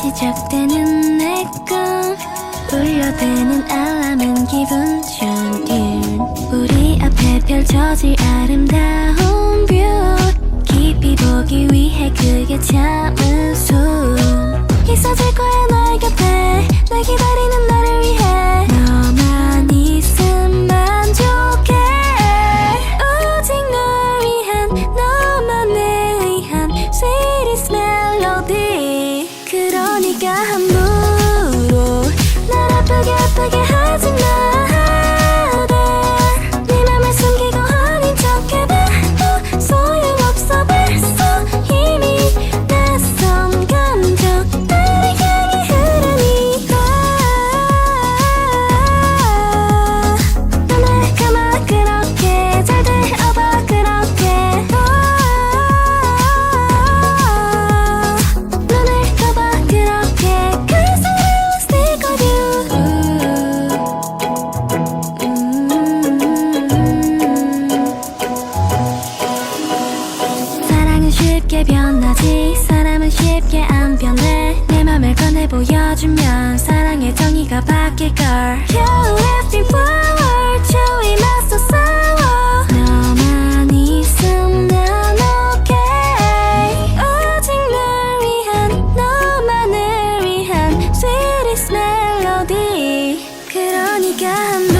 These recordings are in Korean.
시작되는 내 꿈. 울려대는 알람은 기분 좋은 길 우리 앞에 펼쳐질 아름다운 뷰. 깊이 보기 위해 그게 참 변하지. 사람은 쉽게 안 변해. 내 맘을 꺼내 보여주면 사랑의 정의가 바뀔걸. You left me forward 주위 맞서 싸워 너만 있음 난 okay. 오직 널 위한 너만을 위한 sweetest melody. 그러니까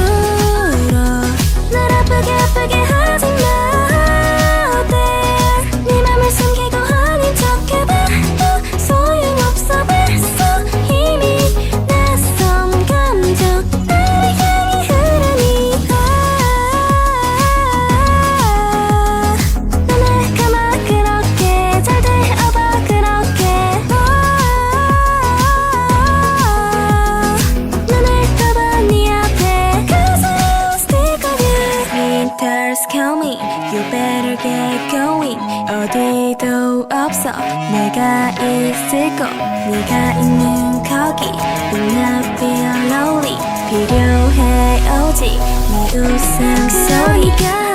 going 어디도 없어. 내가 있을 곳 네가 있는 거기. Will not feel lonely 필요해 오직 네 웃음 소리가 그러니까